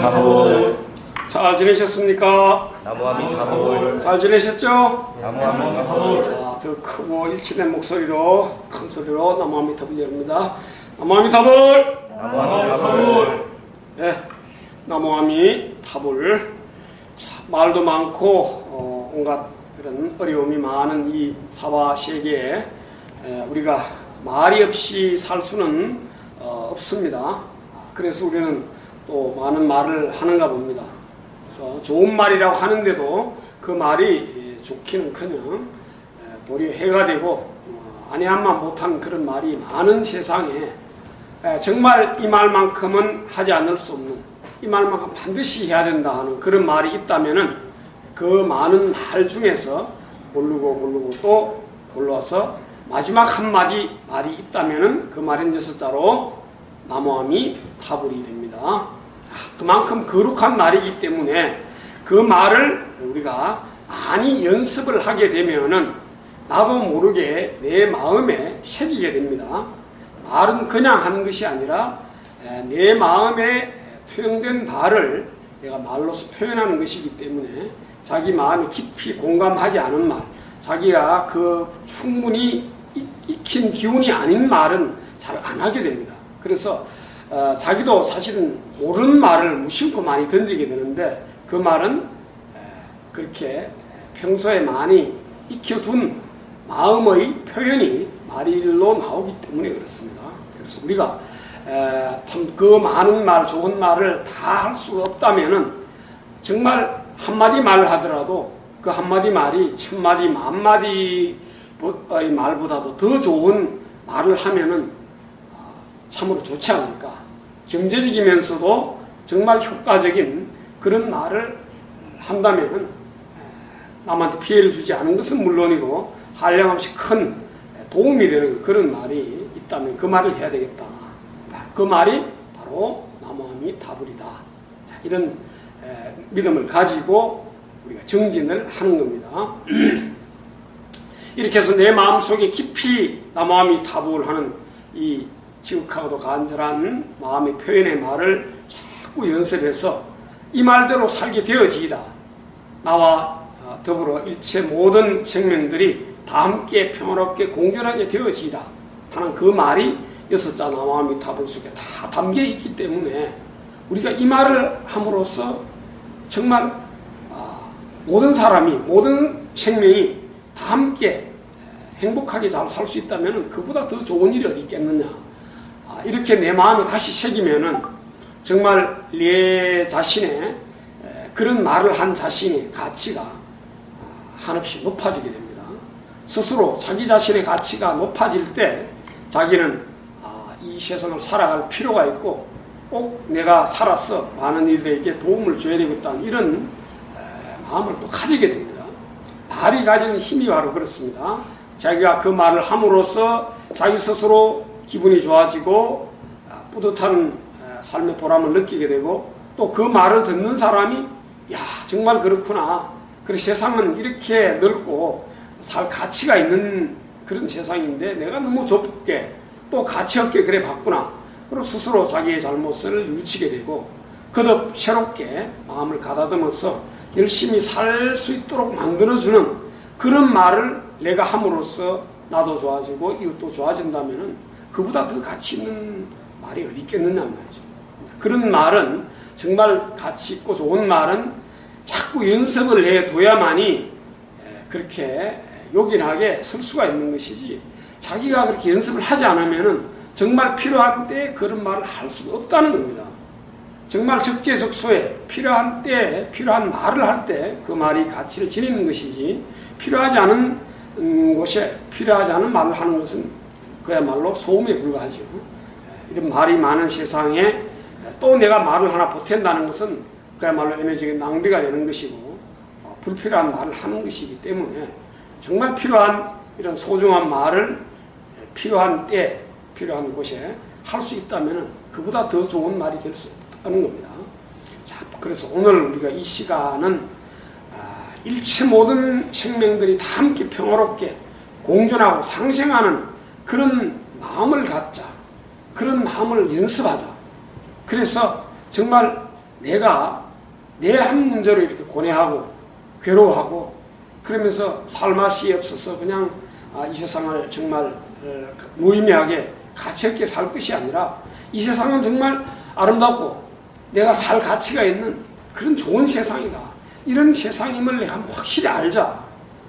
다볼 잘 지내셨습니까? 나무아미 다볼 잘 지내셨죠? 나무아미 다볼 자, 더 크고 일치된 목소리로 큰 소리로 나무아미 탑을 열립니다. 나무아미 탑을 나무아미 다볼 네, 나무아미 자, 말도 많고 어, 온갖 그런 어려움이 많은 이 사화 세계에 에, 우리가 말이 없이 살 수는 어, 없습니다. 그래서 우리는 또 많은 말을 하는가 봅니다. 그래서 좋은 말이라고 하는데도 그 말이 예, 좋기는커녕 에, 도리어 해가 되고 어, 아니한만 못한 그런 말이 많은 세상에 에, 정말 이 말만큼은 하지 않을 수 없는 이 말만큼 반드시 해야 된다 하는 그런 말이 있다면은 그 많은 말 중에서 고르고 고르고 또 골라서 마지막 한마디 말이 있다면은 그 말은 여섯 자로 나무함이 타불이 됩니다. 그만큼 거룩한 말이기 때문에 그 말을 우리가 많이 연습을 하게 되면은 나도 모르게 내 마음에 새기게 됩니다. 말은 그냥 하는 것이 아니라 에, 내 마음에 투영된 바를 내가 말로서 표현하는 것이기 때문에 자기 마음이 깊이 공감하지 않은 말, 자기가 그 충분히 익- 익힌 기운이 아닌 말은 잘 안 하게 됩니다. 그래서 어, 자기도 사실은 옳은 말을 무심코 많이 던지게 되는데 그 말은 에, 그렇게 평소에 많이 익혀둔 마음의 표현이 말일로 나오기 때문에 그렇습니다. 그래서 우리가 참 그 많은 말, 좋은 말을 다 할 수가 없다면은 정말 한마디 말을 하더라도 그 한마디 말이 천마디, 만마디의 말보다도 더 좋은 말을 하면은 아, 참으로 좋지 않을까. 경제적이면서도 정말 효과적인 그런 말을 한다면은 남한테 피해를 주지 않은 것은 물론이고 한량없이 큰 도움이 되는 그런 말이 있다면 그 말을 해야 되겠다. 그 말이 바로 나무함이 다불이다. 자, 이런 에, 믿음을 가지고 우리가 정진을 하는 겁니다. 이렇게 해서 내 마음속에 깊이 나무함이 타불하는 이 지극하고도 간절한 마음의 표현의 말을 자꾸 연습해서 이 말대로 살게 되어지이다. 나와 어, 더불어 일체 모든 생명들이 다 함께 평화롭게 공존하게 되어지이다 하는 그 말이 여섯 자 나무함이 타불 속에 다 담겨 있기 때문에 우리가 이 말을 함으로써 정말 아, 모든 사람이 모든 생명이 다 함께 행복하게 잘 살 수 있다면 그보다 더 좋은 일이 어디 있겠느냐. 아, 이렇게 내 마음에 다시 새기면은 정말 내 자신의 에, 그런 말을 한 자신의 가치가 아, 한없이 높아지게 됩니다. 스스로 자기 자신의 가치가 높아질 때 자기는 아, 이 세상을 살아갈 필요가 있고 꼭 내가 살아서 많은 이들에게 도움을 줘야 되겠다는 이런 에, 마음을 또 가지게 됩니다. 말이 가지는 힘이 바로 그렇습니다. 자기가 그 말을 함으로써 자기 스스로 기분이 좋아지고 아, 뿌듯한 에, 삶의 보람을 느끼게 되고 또 그 말을 듣는 사람이 야 정말 그렇구나. 그래 세상은 이렇게 넓고 살 가치가 있는 그런 세상인데 내가 너무 좁게 또 가치 없게 그래 봤구나. 그리고 스스로 자기의 잘못을 뉘우치게 되고 거듭 새롭게 마음을 가다듬어서 열심히 살 수 있도록 만들어주는 그런 말을 내가 함으로써 나도 좋아지고 이웃도 좋아진다면은 그보다 더 가치 있는 말이 어디 있겠느냐 말이죠. 그런 말은 정말 가치 있고 좋은 말은 자꾸 연습을 해둬야만이 에, 그렇게 요긴하게 쓸 수가 있는 것이지 자기가 그렇게 연습을 하지 않으면은 정말 필요한 때 그런 말을 할 수가 없다는 겁니다. 정말 적재적소에 필요한 때 필요한 말을 할 때 그 말이 가치를 지니는 것이지 필요하지 않은 음, 곳에 필요하지 않은 말을 하는 것은 그야말로 소음에 불과하죠. 이런 말이 많은 세상에 또 내가 말을 하나 보탠다는 것은 그야말로 에너지가 낭비가 되는 것이고 어, 불필요한 말을 하는 것이기 때문에 정말 필요한 이런 소중한 말을 필요한 때 필요한 곳에 할 수 있다면 그보다 더 좋은 말이 될수 없다는 겁니다. 자, 그래서 오늘 우리가 이 시간은 아, 일체 모든 생명들이 다 함께 평화롭게 공존하고 상생하는 그런 마음을 갖자. 그런 마음을 연습하자. 그래서 정말 내가 내 한 문제로 이렇게 고뇌하고 괴로워하고 그러면서 살맛이 없어서 그냥 아, 이 세상을 정말 어, 무의미하게 가치 없게 살 것이 아니라 이 세상은 정말 아름답고 내가 살 가치가 있는 그런 좋은 세상이다. 이런 세상임을 내가 확실히 알자.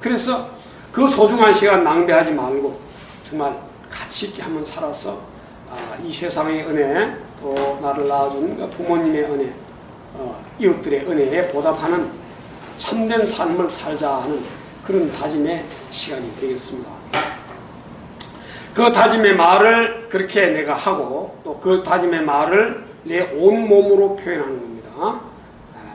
그래서 그 소중한 시간 낭비하지 말고 정말 가치 있게 한번 살아서 아, 이 세상의 은혜 또 나를 낳아준 그 부모님의 은혜 어, 이웃들의 은혜에 보답하는 참된 삶을 살자 하는 그런 다짐의 시간이 되겠습니다. 그 다짐의 말을 그렇게 내가 하고 또 그 다짐의 말을 내 온몸으로 표현하는 겁니다. 아,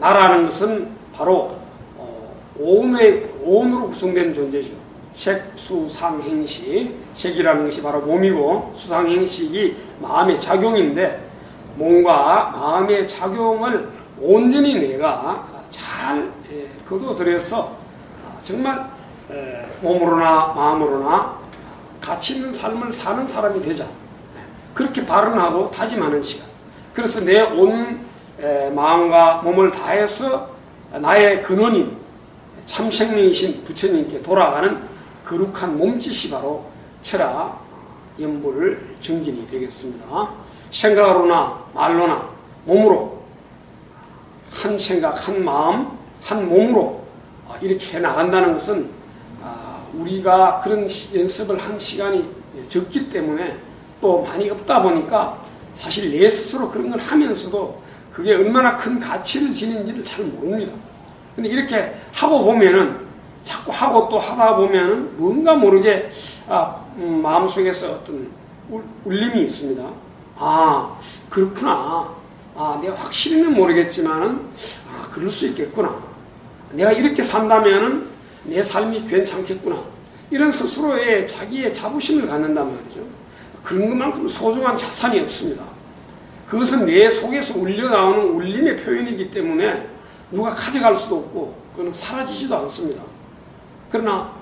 나라는 것은 바로 어, 온의 온으로 구성된 존재죠. 색, 수, 상, 행식. 색이라는 것이 바로 몸이고 수상, 행식이 마음의 작용인데 몸과 마음의 작용을 온전히 내가 잘 예, 거둬들여서 정말 에, 몸으로나 마음으로나 가치 있는 삶을 사는 사람이 되자. 그렇게 발언하고 다짐하는 시간. 그래서 내 온 마음과 몸을 다해서 나의 근원인 참생명이신 부처님께 돌아가는 거룩한 몸짓이 바로 철학 연불 정진이 되겠습니다. 생각으로나 말로나 몸으로 한 생각, 한 마음, 한 몸으로 아, 이렇게 해 나간다는 것은 아, 우리가 그런 시- 연습을 한 시간이 적기 때문에 또 많이 없다 보니까 사실 내 스스로 그런 걸 하면서도 그게 얼마나 큰 가치를 지닌지를 잘 모릅니다. 근데 이렇게 하고 보면은 자꾸 하고 또 하다 보면은 뭔가 모르게 아, 음, 마음속에서 어떤 울- 울림이 있습니다. 아 그렇구나. 아 내가 확실히는 모르겠지만은 아 그럴 수 있겠구나. 내가 이렇게 산다면은 내 삶이 괜찮겠구나. 이런 스스로의 자기의 자부심을 갖는단 말이죠. 그런 것만큼 소중한 자산이 없습니다. 그것은 내 속에서 울려 나오는 울림의 표현이기 때문에 누가 가져갈 수도 없고 그건 사라지지도 않습니다. 그러나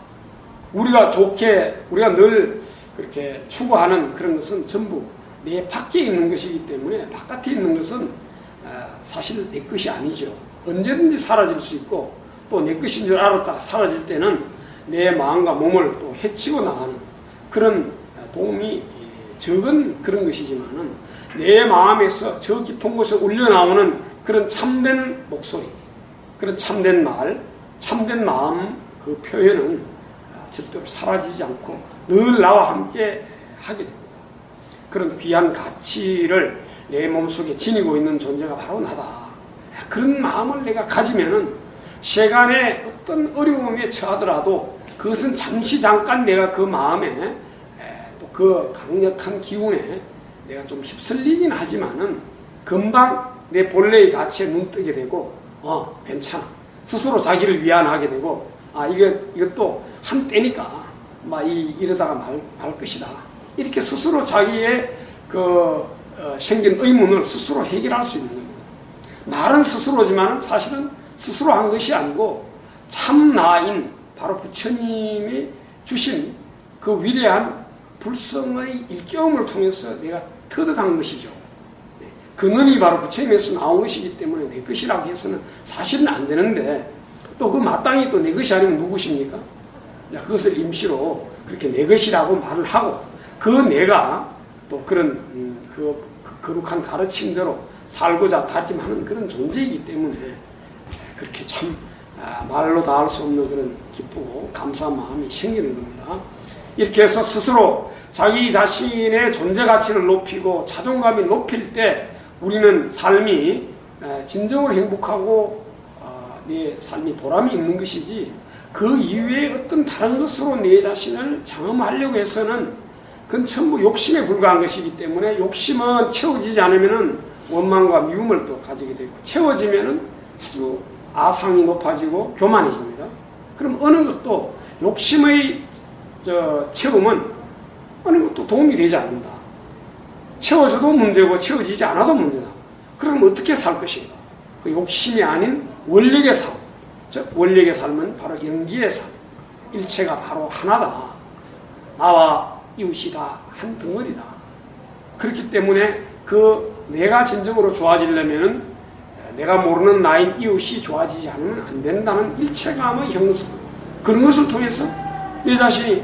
우리가 좋게 우리가 늘 그렇게 추구하는 그런 것은 전부 내 밖에 있는 것이기 때문에 바깥에 있는 것은 아, 사실 내 것이 아니죠. 언제든지 사라질 수 있고 또 내 것인 줄 알았다가 사라질 때는 내 마음과 몸을 또 해치고 나가는 그런 도움이 적은 그런 것이지만은 내 마음에서 저 깊은 곳에 울려 나오는 그런 참된 목소리, 그런 참된 말, 참된 마음 그 표현은 절대로 사라지지 않고 늘 나와 함께 하게 됩니다. 그런 귀한 가치를 내 몸속에 지니고 있는 존재가 바로 나다. 그런 마음을 내가 가지면은 세간의 어떤 어려움에 처하더라도 그것은 잠시 잠깐 내가 그 마음에 또 그 강력한 기운에 내가 좀 휩쓸리긴 하지만은 금방 내 본래의 가치에 눈 뜨게 되고 어 괜찮아 스스로 자기를 위안하게 되고 아 이거 이것도 한때니까 막 이, 이러다가 말, 말 것이다 이렇게 스스로 자기의 그 어, 생긴 의문을 스스로 해결할 수 있는 겁니다. 말은 스스로지만 사실은 스스로 한 것이 아니고 참 나인 바로 부처님이 주신 그 위대한 불성의 일경을 통해서 내가 터득한 것이죠. 네. 근원이 바로 부처님에서 나온 것이기 때문에 내 것이라고 해서는 사실은 안 되는데 또 그 마땅히 또 내 것이 아니면 누구십니까? 자, 그것을 임시로 그렇게 내 것이라고 말을 하고 그 내가 또 그런 음, 그, 그 거룩한 가르침대로 살고자 다짐하는 그런 존재이기 때문에 그렇게 참 아, 말로 다 할 수 없는 그런 기쁘고 감사한 마음이 생기는 겁니다. 이렇게 해서 스스로 자기 자신의 존재 가치를 높이고 자존감이 높일 때 우리는 삶이 에, 진정으로 행복하고 아, 내 삶이 보람이 있는 것이지 그 이외에 어떤 다른 것으로 내 자신을 장엄하려고 해서는 그건 전부 욕심에 불과한 것이기 때문에 욕심은 채워지지 않으면은 원망과 미움을 또 가지게 되고 채워지면은 아주 아상이 높아지고 교만해집니다. 그럼 어느 것도 욕심의 저 채움은 어느 것도 도움이 되지 않는다. 채워져도 문제고 채워지지 않아도 문제다. 그럼 어떻게 살 것인가? 그 욕심이 아닌 원력의 삶. 즉 원력의 삶은 바로 연기의 삶. 일체가 바로 하나다. 나와 이웃이 다 한 덩어리다. 그렇기 때문에 그 내가 진정으로 좋아지려면은 내가 모르는 나인 이웃이 좋아지지 않으면 안 된다는 일체감의 형성 그런 것을 통해서 내 자신이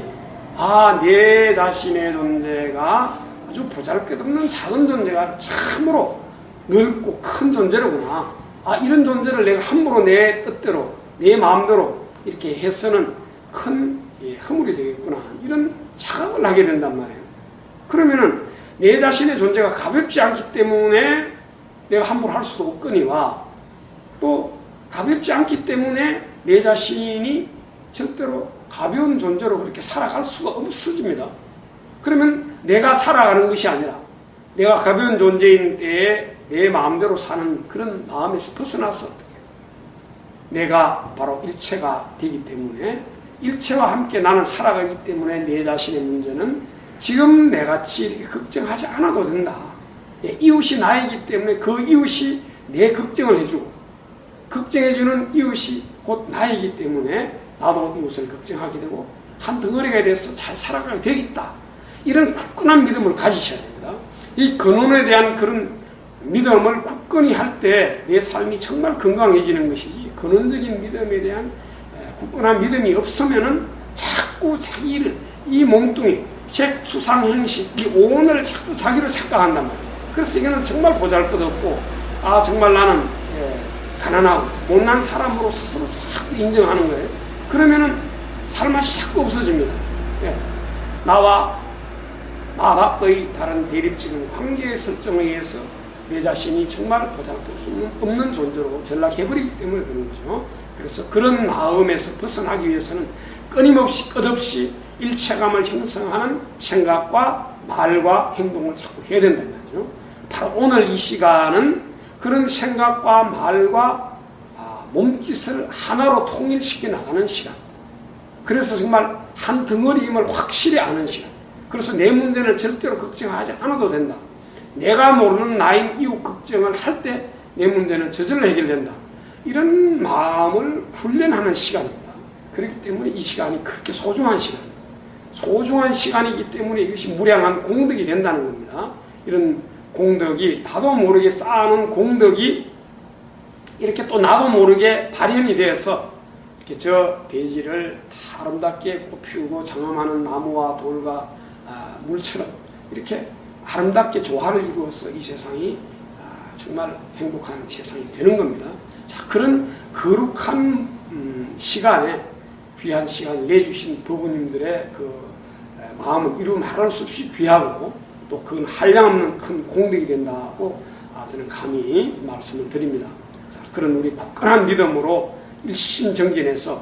아 내 자신의 존재가 아주 보잘것없는 작은 존재가 참으로 넓고 큰 존재로구나 아 이런 존재를 내가 함부로 내 뜻대로 내 마음대로 이렇게 해서는 큰 예, 허물이 되겠구나 이런 자각을 하게 된단 말이에요 그러면은 내 자신의 존재가 가볍지 않기 때문에 내가 함부로 할 수도 없거니와 또 가볍지 않기 때문에 내 자신이 절대로 가벼운 존재로 그렇게 살아갈 수가 없어집니다. 그러면 내가 살아가는 것이 아니라 내가 가벼운 존재인 때에 내 마음대로 사는 그런 마음에서 벗어나서 내가 바로 일체가 되기 때문에 일체와 함께 나는 살아가기 때문에 내 자신의 문제는 지금 내같이 걱정하지 않아도 된다. 예, 이웃이 나이기 때문에 그 이웃이 내 걱정을 해주고 걱정해주는 이웃이 곧 나이기 때문에 나도 이웃을 걱정하게 되고 한 덩어리가 돼서 잘 살아가게 되겠다. 이런 굳건한 믿음을 가지셔야 됩니다. 이 근원에 대한 그런 믿음을 굳건히 할 때 내 삶이 정말 건강해지는 것이지 근원적인 믿음에 대한 에, 굳건한 믿음이 없으면은 자꾸 자기를 이 몸뚱이 색 수상 행식 이 오온을 자꾸 자기로 착각한단 말이에요. 그래서 이거는 정말 보잘것없고 아 정말 나는 예, 가난하고 못난 사람으로 스스로 자꾸 인정하는 거예요. 그러면은 삶맛이 자꾸 없어집니다. 예. 나와 나 밖의 다른 대립적인 관계의 설정에 의해서 내 자신이 정말 보잘것없는 없는 존재로 전락해버리기 때문에 그런 거죠. 그래서 그런 마음에서 벗어나기 위해서는 끊임없이 끝없이 일체감을 형성하는 생각과 말과 행동을 자꾸 해야 된다는 말이죠. 바로 오늘 이 시간은 그런 생각과 말과 아, 몸짓을 하나로 통일시켜 나가는 시간. 그래서 정말 한 덩어리임을 확실히 아는 시간. 그래서 내 문제는 절대로 걱정하지 않아도 된다. 내가 모르는 나인 이웃 걱정을 할 때 내 문제는 저절로 해결된다. 이런 마음을 훈련하는 시간입니다. 그렇기 때문에 이 시간이 그렇게 소중한 시간입니다. 소중한 시간이기 때문에 이것이 무량한 공덕이 된다는 겁니다. 이런 공덕이 나도 모르게 쌓아놓은 공덕이 이렇게 또 나도 모르게 발현이 되어서 이렇게 저 대지를 아름답게 꽃피우고 장엄하는 나무와 돌과 아, 물처럼 이렇게 아름답게 조화를 이루어서 이 세상이 아, 정말 행복한 세상이 되는 겁니다. 자, 그런 거룩한 음, 시간에 귀한 시간을 내주신 부부님들의 그 에, 마음은 이루 말할 수 없이 귀하고 또 그건 한량없는 큰 공덕이 된다고 아, 저는 감히 말씀을 드립니다. 자, 그런 우리 굳건한 믿음으로 일심정진해서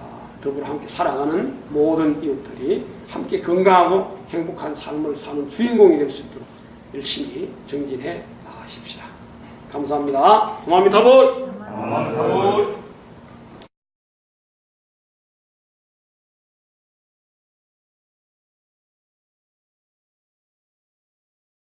아, 더불어 함께 살아가는 모든 이웃들이 함께 건강하고 행복한 삶을 사는 주인공이 될 수 있도록 열심히 정진해 나가십시다. 감사합니다. 고맙니다. 아마타볼